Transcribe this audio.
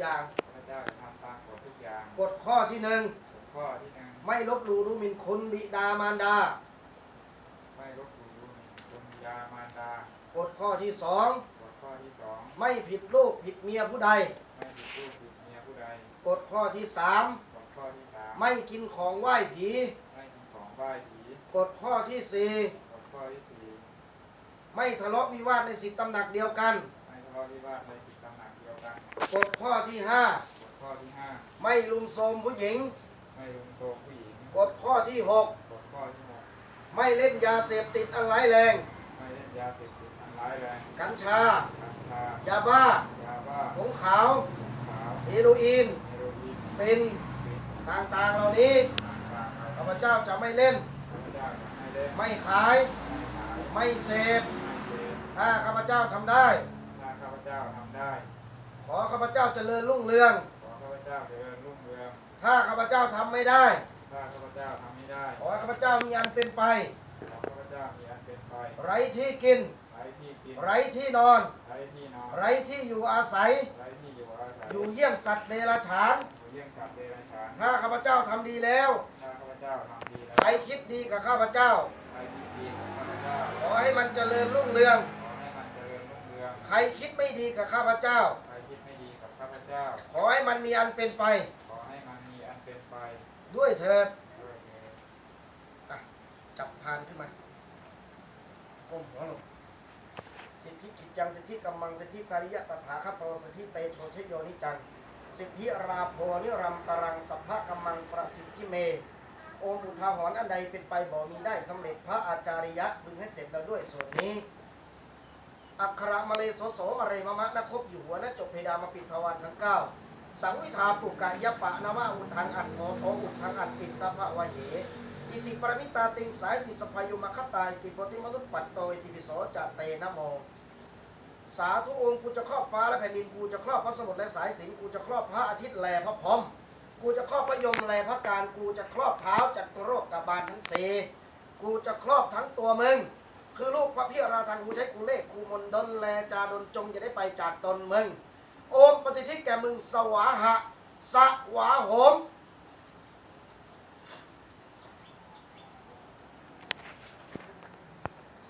อย่างข้าพเจ้าจะทำตามกฎทุกอย่างกฎข้อที่หนึ่งกฎข้อที่หนึ่งไม่ลบหลู่ดูหมิ่นคุณบิดามารดา ไม่ลบหลู่ดูหมิ่นคุณบิดามารดากฎข้อที่สองกฎข้อที่สองไม่ผิดลูกผิดเมียผู้ใดไม่ผิดลูกผิดเมียผู้ใดกฎข้อที่สามกฎข้อที่สามไม่กินของไหว้ผีไม่กินของไหว้ผีกฎข้อที่สี่กฎข้อที่สี่ไม่ทะเลาะวิวาทในสิทธิตำหนักเดียวกัน ไม่ทะเลาะวิวาทในสิทธิตำหนั กเดียวกันกฎข้อที่ห้ากฎข้อที่ห้าไม่ลุมโทรมผู้หญิงไม่ลุมโตมผู้หญิงกฎข้อที่หกกฎข้อที่หกไม่เล่นยาเสพติดอันร้ายแรง ไม่เล่นยาเสพติดอันร้ายแรงกัญชา กัญชายาบ้ายาบ้าผงขาวขาวเฮโรอีนเฮโรอีนเป็นปิดต่างๆเหล่านี้ต่างๆเราข้าพเจ้าจะไม่เล่น ข้าพเจ้าจะไม่เล่นไม่ขาย ไม่ขายไม่เสพไม่เสพถ้าข้าพเจ้าทำได้ ถ้าข้าพเจ้าทำได้ ขอข้าพเจ้าเจริญรุ่งเรือง ขอข้าพเจ้าเจริญรุ่งเรืองถ้าข้าพเจ้าทำไม่ได้ ถ้าข้าพเจ้าทำไม่ได้ขอให้ข้าพเจ้ามีอันเป็นไปขอข้าพเจ้ามีอันเป็นไปไร้ที่กิน ไร้ที่กินไร้ที่นอน ไร้ที่นอนไร้ที่อยู่อาศัย ไร้ที่อยู่อาศัยอยู่เยี่ยมสัตว์เดรัจฉาน อยู่เยี่ยงสัตว์เดรัจฉานถ้าข้าพเจ้าทำดีแล้ว ถ้าข้าพเจ้าทำดีแล้วใครคิดดีกับข้าพเจ้าใครที่ดีของข้าพเจ้าขอให้มันเจริญรุ่งเรือง ขอให้มันเจริญรุ่งเรือง ใครคิดไม่ดีกับข้าพเจ้า ใค มันมีอันเป็นไป ขอให้มันมีอันเป็นไปด้วยเถิดด้วยเถิดจับพานขึ้นมาก้มหัวลงสิทธิกิจจังสิทธิกำมังสิทธิการิยะตถาคตโตสิทธิเตโชชโยนิจัง สิทธิราโพนิรัมตรังสัพพะกำมังประสิทธิเมโอมอุทาหรณ์อันใดเป็นไปบ่มีได้สำเร็จพระอาจาริยะพึงให้เสร็จแล้วด้วยส่วนนี้ อักขระมะเลโสโสมะเรมะมะนคบอยู่หัวนะจบเพดามปิดทวารทั้งเก้า สังวิทาปุกกะยะปะนามะอุทังอัดโนโทอุทังอัดปิตภะวะเหอิติปรมิตาติงสายติสพายุมคตายติโพธิมนุปัตโตอิติปิโสจะเตนะโม สาธุองค์กูจะครอบฟ้าและแผ่นดินกูจะครอบพระสมุทรและสายสิญจนกูจะครอบพระอาทิตย์แลพระพรหมกูจะครอบพระยมแลพระการกูจะครอบเท้าจากตัวโรคกบาลทั้งสี่กูจะครอบทั้งตัวมึง คือลูกพระพิราทางกูใช้กูเลขกูมนดนแลจาดนจงจะได้ไปจากตนมึง โอมปฏิทิแก่มึงสวาหะ สวาหม